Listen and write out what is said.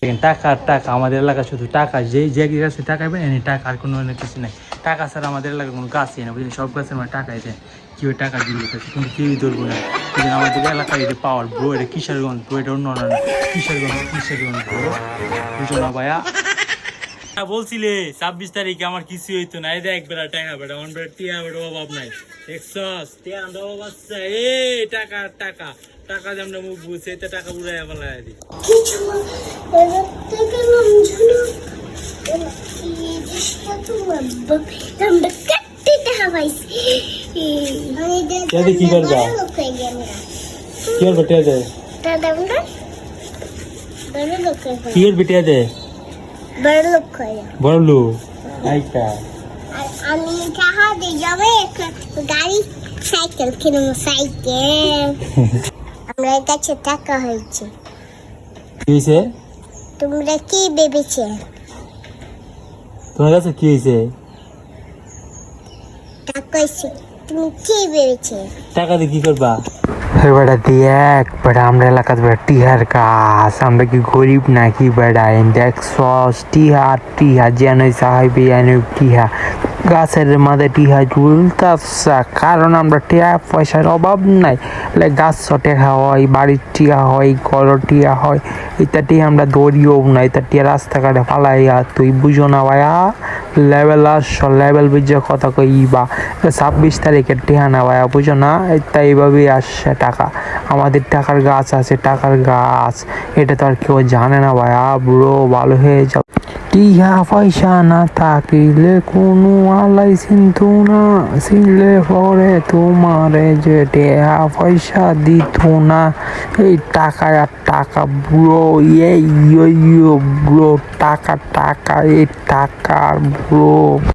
দেখেন টাকা টাকা, আমাদের এলাকা শুধু টাকা, যে যে গাছে টাকা এনে টাকা আর কোনো কিছু নাই। টাকা ছাড়া আমাদের এলাকায় কোনো গাছই না বুঝলেন? সব গাছের মানে টাকা আছে কেউ টাকা দিয়ে দিতেছে, কিন্তু কেউই ধরবো না। বুঝলেন আমাদের এলাকায় এটা পাওয়ার ব্রো এটা কিশোরগঞ্জ ব্রো এটা অন্য অন্য কিশোরগঞ্জ কিশোরগঞ্জ ব্রো বুঝো না, ভাইয়া? বলছিলে ছাব্বিশ তারিখে আমার কিছু হইতো না। এই দেখ বেড়া টাকা বেড়া আমার বেড়া টিয়া বেড়া অভাব নাই। দেখছস? টিয়া অভাব আছে। এই টাকা টাকা। টাকা যে আমরা মুখ বুঝছে এতে টাকা উড়াই হাওয়াইছি কেদি কি করবা? কি দে? আমরা বড় লোক কি দে? বড় লোক আমি যাবে গাড়ি সাইকেল কিনবো সাইকেল। আমরা কাছে টাকা হয়েছে। কি হয়েছে? তোমরা কি ভেবেছে? তোমার কাছে কি হয়েছে? টাকা হয়েছে। তুমি কি ভেবেছে? টাকা দিয়ে কি করবা? বেটা দেখ বেড়া আমরা এলাকাতে বেড়া টিহার গাছ আমরা কি গরিব নাকি এন দেখ সস টিহা টিহা যেন সাহেব টিহা গাছের মাঝে টিহা ঝুলতাছে, কারণ আমরা টিহা পয়সার অভাব নাই। গাছ টেহা হয়, বাড়ির টিয়া হয় গড় টিয়া হয় টিহা আমরা দৌড়িও না এটা টিহা রাস্তাঘাটে ফালাইয়া তুই বুঝো না ভাইয়া। লেভেল আস, লেভেল বুঝে কথা কইবা। ছাব্বিশ তারিখের টিহা না ভাইয়া, বুঝো না? এটা এইভাবেই আসছে টাকা। আমাদের টাকার গাছ আছে, টাকার গাছ। এটা তো আর কেউ জানে না ভাইয়া, বুড়ো ভালো হয়ে যাও টিহা পয়সা না থাকিলে কোনো আলাই চিন্তু না চিনলে পরে তোমারে যে টেহা পয়সা দিত না। এই টাকা টাকা, বুড়ো এই ব্রো টাকা টাকা, এই টাকা বুড়ো।